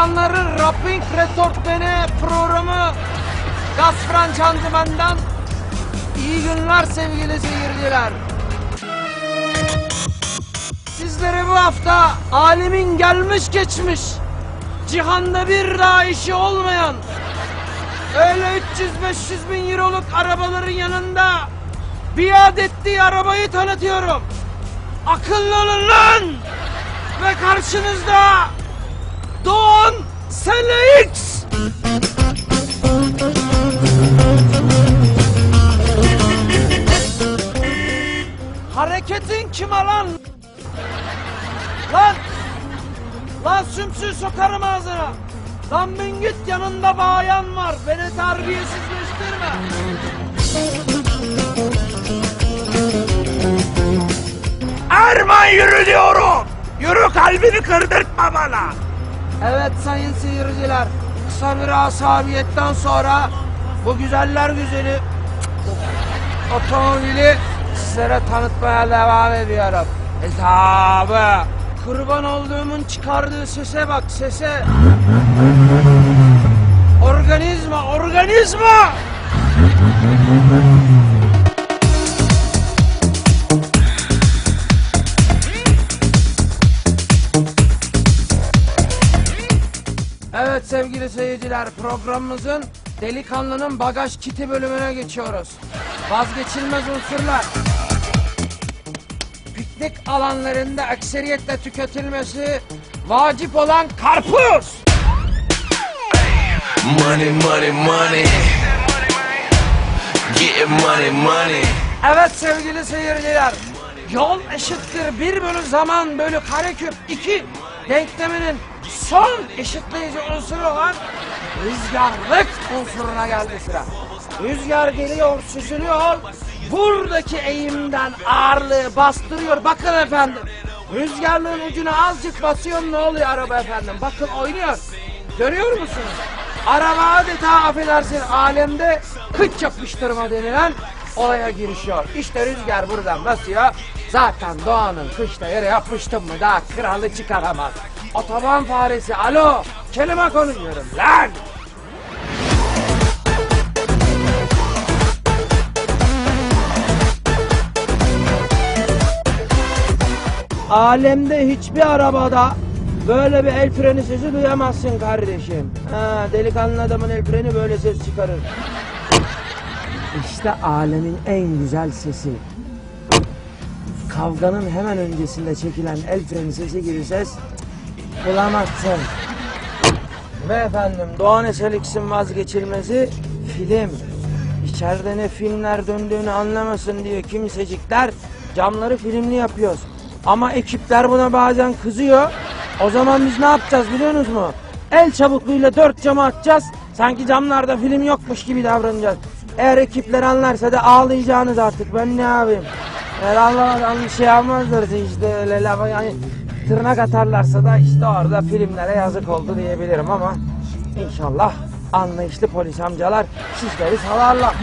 Pink Resort Bene programı Gazfran Çantımen'den iyi günler sevgili seyirciler. Sizlere bu hafta alemin gelmiş geçmiş cihanda bir daha işi olmayan öyle 300-500 bin euroluk arabaların yanında biat ettiği arabayı tanıtıyorum. Akıllı olun lan! Ve karşınızda Doğan SLX! Hareketin kime lan? Lan! Lan sümsüğü sokarım ağzına! Lan bin git yanında bayan var. Beni terbiyesizleştirme. Erman yürü diyorum. Yürü kalbini kırdırtma bana. Evet sayın seyirciler. Kısa bir asabiyetten sonra bu güzeller güzeli otomobili sizlere tanıtmaya devam ediyorum. Hesabı. Kurban olduğumun çıkardığı sese bak sese. Organizma, organizma! Evet sevgili seyirciler programımızın delikanlının bagaj kiti bölümüne geçiyoruz. Vazgeçilmez unsurlar. Piknik alanlarında ekseriyetle tüketilmesi vacip olan karpuz. Money, money, money. Getting money, money. Evet sevgili seyirciler. Yol eşittir bir bölü zaman bölü kareküp iki denkleminin son eşitleyici unsuru olan rüzgarlık unsuruna geldi sıra. Rüzgar geliyor, süzülüyor. Buradaki eğimden ağırlığı bastırıyor. Bakın efendim. Rüzgarlığın ucuna azıcık basıyor ne oluyor araba efendim? Bakın oynuyor. Görüyor musunuz? Araba adeta affedersin alemde kıç yapıştırma denilen olaya girişiyor. İşte rüzgar buradan basıyor. Zaten doğanın kışta yere yapıştın mı daha kralı çıkaramaz. Otoban faresi alo kelime konuşuyorum lan. Alemde hiçbir arabada böyle bir el freni sesi duyamazsın kardeşim. Ha, delikanlı adamın el freni böyle ses çıkarır. İşte alemin en güzel sesi. Kavganın hemen öncesinde çekilen el freni sesi gibi ses bulamazsın. Ve efendim Doğan Eselix'in vazgeçilmezi film. İçeride ne filmler döndüğünü anlamasın diye kimsecikler camları filmli yapıyoruz. Ama ekipler buna bazen kızıyor. O zaman biz ne yapacağız biliyor musunuz mu? El çabukluğuyla dört camı açacağız. Sanki camlarda film yokmuş gibi davranacağız. Eğer ekipler anlarsa da ağlayacağınız artık. Ben ne yapayım? Eğer anlamadan şey yapmazlarsa işte öyle lafa yani tırnak atarlarsa da işte orada filmlere yazık oldu diyebilirim ama inşallah anlayışlı polis amcalar sizleri salarlar.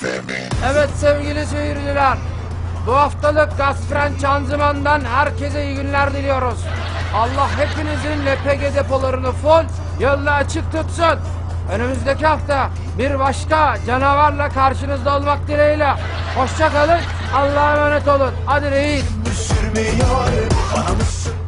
Femin. Evet sevgili seyirciler. Bu haftalık Gazfren Çanzıman'dan herkese iyi günler diliyoruz. Allah hepinizin LPG depolarını full, yolunu açık tutsun. Önümüzdeki hafta bir başka canavarla karşınızda olmak dileğiyle. Hoşça kalın, Allah'a emanet olun. Hadi reis. Sürmüyor, bana mısın